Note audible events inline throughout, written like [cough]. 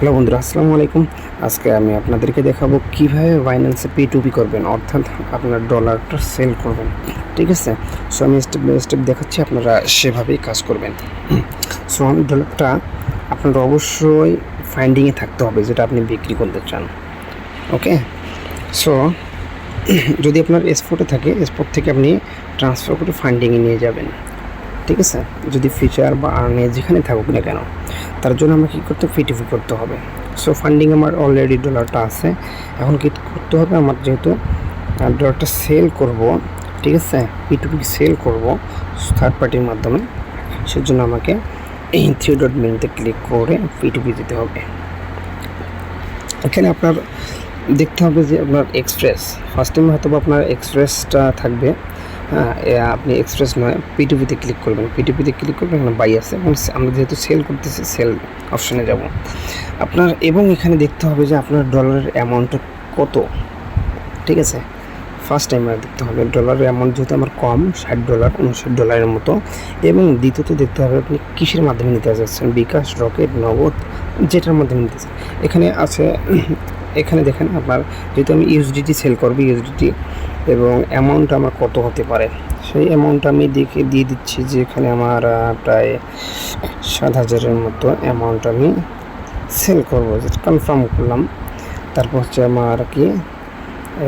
Hello বন্ধুরা, আসসালামু আলাইকুম। আজকে আমি আপনাদেরকে দেখাবো কীভাবে বাইন্যান্সে পি টু পি করবেন, অর্থাৎ আপনার ডলারটা সেল করবেন। ঠিক আছে? সো আমি স্টেপ বাই স্টেপ দেখাচ্ছি আপনারা সেভাবেই কাজ করবেন। সো আমি ডলারটা আপনার অবশ্যই ফাইন্ডিংয়ে থাকতে হবে, যেটা আপনি বিক্রি করতে চান। ওকে সো যদি আপনার এসপোর্টে থাকে এসপোর্ট থেকে আপনি ট্রান্সফার করে ফান্ডিংয়ে নিয়ে যাবেন। ঠিক আছে? যদি ফিচার বা আর্নে যেখানে থাকুক না কেন। তার জন্য আমাকে কী করতে পিটিপি করতে হবে। সো ফান্ডিং আমার অলরেডি ডলারটা আছে। এখন কী করতে হবে? আমার যেহেতু ডলারটা সেল করব, ঠিক আছে? পিটুপি সেল করব থার্ড পার্টির মাধ্যমে। সেজন্য আমাকে এই থ্রি ডট মেনুতে ক্লিক করে পিটুপি দিতে হবে। এখানে আপনার দেখতে হবে যে আপনার এক্সপ্রেস ফার্স্ট টাইম হয়তো আপনার এক্সপ্রেসটা থাকবে। হ্যাঁ আপনি এক্সপ্রেস নয় পিটিপিতে ক্লিক করবেন। পিটিপিতে ক্লিক করবেন এখানে বাই আছে। এবং আমরা যেহেতু সেল করতেছি সেল অপশানে যাব। আপনার, এবং এখানে দেখতে হবে যে আপনার ডলারের অ্যামাউন্টটা কত। ঠিক আছে? ফার্স্ট টাইম দেখতে হবে ডলারের অ্যামাউন্ট যেহেতু আমার কম, ষাট ডলার উনষাট ডলারের মতো। এবং দ্বিতীয়ত দেখতে হবে, আপনি কিসের মাধ্যমে নিতে যাচ্ছেন? বিকাশ, রকেট, নগদ, যেটার মাধ্যমে নিতে চান এখানে আছে এখানে দেখেন আপনার, যেহেতু আমি ইউএসডিটি সেল করব ইউএসডিটি এবং অ্যামাউন্ট আমার কত হতে পারে? সেই অ্যামাউন্ট আমি দেখে দিয়ে দিচ্ছি যে এখানে আমার প্রায় সাত হাজারের মতো অ্যামাউন্ট আমি সেল করব। যেটা কনফার্ম করলাম। তারপর হচ্ছে আমার কি,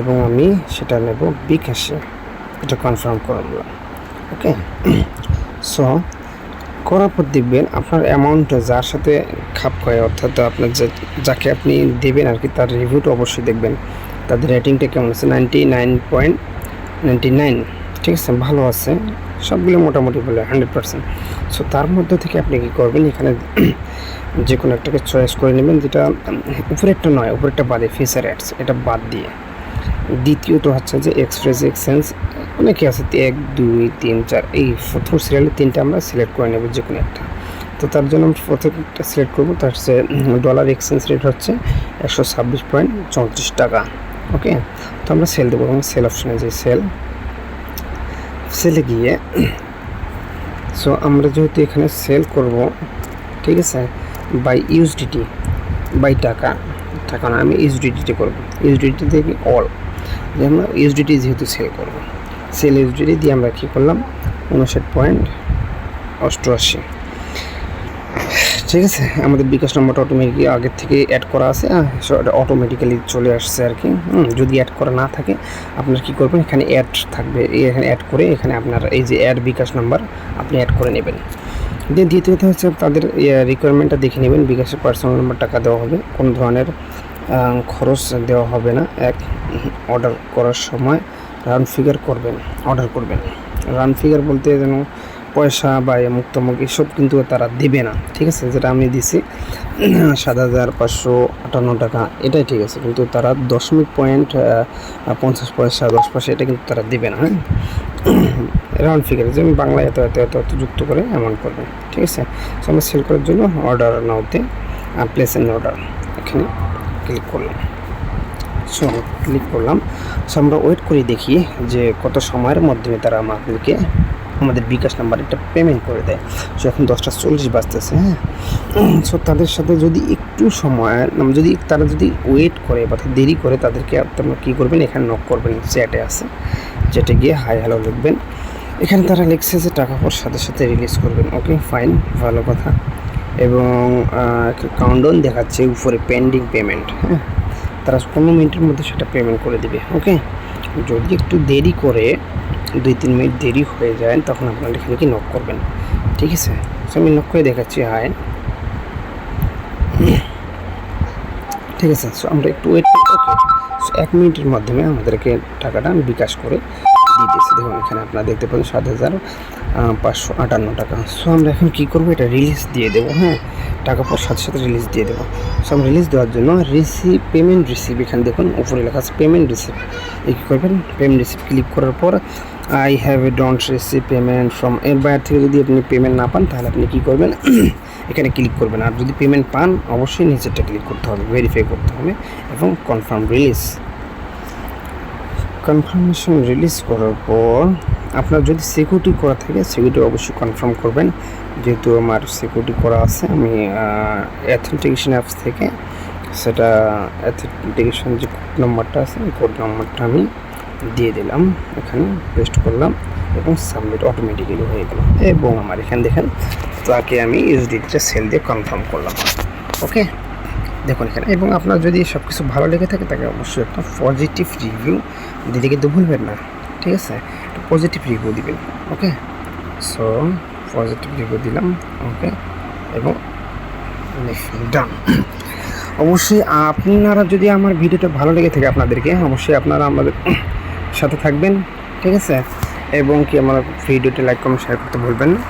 এবং আমি সেটা নেব বিকাশে। এটা কনফার্ম করলাম ওকে সো করার পর দেখবেন আপনার অ্যামাউন্ট যার সাথে খাপ খায়, অর্থাৎ আপনার যাকে আপনি দেবেন আর কি, তার রিভিউটা অবশ্যই দেখবেন। তাদের রেটিংটা কেমন আছে? নাইনটি নাইন পয়েন্ট নাইন ঠিক আছে? ভালো আছে। সবগুলো মোটামুটি বলে হান্ড্রেড পার্সেন্ট সো তার মধ্যে থেকে আপনি কী করবেন? এখানে [clears throat] যে কোনো একটাকে চয়েস করে নেবেন, যেটা উপরেরটা নয় উপরেরটা বাদে ফিচার অ্যাডস এটা বাদ দিয়ে। দ্বিতীয়ত হচ্ছে যে এক্সপ্রেস এক্সচেঞ্জ অনেকে আছে এক, দুই, তিন, চার, এই প্রথম সিরিয়ালে তিনটা আমরা সিলেক্ট করে নেব যে কোনো একটা। তো তার জন্য আমরা প্রত্যেকটা সিলেক্ট করব, তার হচ্ছে ডলার এক্সচেঞ্জ রেট হচ্ছে একশো ছাব্বিশ পয়েন্ট চৌত্রিশ টাকা ওকে তো আমরা সেল দেবো, এবং সেল অপশানে যে সেল সেলে গিয়ে সো আমরা যেহেতু এখানে সেল করব, ঠিক আছে? বাই ইউএসডিটি বাই টাকা টাকা না আমি ইউএসডিটি করব। ইউএসডিটি থেকে অল যে আমরা ইউএসডিটি যেহেতু সেল করব। সেল ইউএসডিটি দিয়ে আমরা কী করলাম? উনষাট পয়েন্ট অষ্টআশি। ঠিক আছে, আমাদের বিকাশ নম্বরটা অটোমেটিকলি আগের থেকে অ্যাড করা আছে অটোমেটিক্যালি চলে আসছে আর কি। যদি অ্যাড করা না থাকে, আপনার কি করবেন? এখানে অ্যাড থাকবে, এখানে অ্যাড করে এখানে আপনার এই যে অ্যাড বিকাশ নাম্বার আপনি অ্যাড করে নেবেন। দিয়ে দ্বিতীয়ত হচ্ছে তাদের রিকোয়ারমেন্টটা দেখে নেবেন, বিকাশের পার্সোনাল নাম্বার টাকা দেওয়া হবে? কোনো ধরনের খরচ দেওয়া হবে না, এক অর্ডার করার সময়। রান ফিগার করবেন অর্ডার করবেন। রান ফিগার বলতে যেন পয়সা বা মুক্ত তমুক এসব কিন্তু তারা দেবে না, ঠিক আছে? যেটা আমি দিছি, [clears throat] সাত হাজার পাঁচশো আটান্ন টাকা, এটাই ঠিক আছে। কিন্তু তারা দশমিক পয়েন্ট পঞ্চাশ পয়সা, দশ পয়সা, এটা কিন্তু তারা দেবে না হ্যাঁ? [clears throat] রাউন্ড ফিগার যে আমি বাংলায় এত এত এত এত যুক্ত করে অ্যামাউন্ট করবেন ঠিক আছে? সো আমরা সেল করার জন্য অর্ডার নাওতে প্লেস এন অর্ডার এখানে ক্লিক করলাম। সো ক্লিক করলাম। সো আমরা ওয়েট করে দেখি যে কত সময়ের মাধ্যমে তারা আমাদেরকে, আমাদের বিকাশ নাম্বার একটা পেমেন্ট করে দেয়। সো এখন দশটা চল্লিশ বাজতেছে হ্যাঁ? সো তাদের সাথে যদি একটু সময় যদি তারা যদি ওয়েট করে বা দেরি করে, তাদেরকে আপনারা কী করবেন? এখানে নক করবেন চ্যাটে আছে। চ্যাটে গিয়ে হাই হ্যালো লিখবেন। এখানে তারা লিখছে যে, টাকা পর সাথে সাথে রিলিজ করবেন। ওকে ফাইন ভালো কথা। এবং কাউন্টডাউন দেখাচ্ছে, উপরে পেন্ডিং পেমেন্ট হ্যাঁ? তারা পনেরো মিনিটের মধ্যে সেটা পেমেন্ট করে দেবে ওকে যদি একটু দেরি করে, দুই তিন মিনিট দেরি হয়ে যায়, তখন আপনারা এখানে কি নক করবেন, ঠিক আছে? আমি নক করে দেখাচ্ছি হাই ঠিক আছে সো আমরা একটু ওয়েট ওকে সো এক মিনিটের মাধ্যমে আমাদেরকে টাকাটা বিকাশ করে দিয়ে দেখুন, এখানে আপনারা দেখতে পাবেন সাত হাজার পাঁচশো আটান্ন টাকা। সো আমরা এখন কী করব? এটা রিলিজ দিয়ে দেবো হ্যাঁ? টাকা পর সাথে সাথে রিলিজ দিয়ে দেবো। সো আমরা রিলিজ দেওয়ার জন্য রিসিভ পেমেন্ট রিসিভ এখানে দেখুন, উপরে লেখা আছে পেমেন্ট রিসিভ এই কী করবেন? পেমেন্ট রিসিভ ক্লিক করার পর I have a don't receive payment from এর বাইরে থেকে যদি আপনি পেমেন্ট না পান, তাহলে আপনি কী করবেন? [clears throat] এখানে ক্লিক করবেন। আর যদি পেমেন্ট পান, অবশ্যই নিচেরটা ক্লিক করতে হবে ভেরিফাই করতে হবে এবং কনফার্ম রিলিজ কনফার্মেশন রিলিজ করার পর আপনার যদি সিকিউরিটি করা থাকে সিকিউরিটি অবশ্যই কনফার্ম করবেন। যেহেতু আমার সিকিউরিটি করা আছে, আমি অ্যাথেন্টিকেশন অ্যাপস থেকে সেটা অ্যাথেন্টিকেশন যে কোড নাম্বারটা আছে, এই কোড নাম্বারটা আমি দিয়ে দিলাম, এখানে পেস্ট করলাম এবং সাবমিট অটোমেটিক্যালি হয়ে গেল। এবং আমার এখানে দেখেন, তাকে আমি ইউএসডিটা সেল দিয়ে কনফার্ম করলাম। ওকে দেখুন এখানে, এবং আপনার যদি সব কিছু ভালো লেগে থাকে, তাকে অবশ্যই একটা পজিটিভ রিভিউ দিতে কিন্তু ভুলবেন না। ঠিক আছে? একটা পজিটিভ রিভিউ দিবেন ওকে সো পজিটিভ রিভিউ দিলাম ওকে এবং ডান অবশ্যই আপনারা যদি আমার ভিডিওটা ভালো লেগে থাকে আপনাদেরকে, অবশ্যই আপনারা আমাদের সাথে থাকবেন, ঠিক আছে? এবং কি আমার ভিডিওটি লাইক কমেন্ট শেয়ার করতে ভুলবেন না।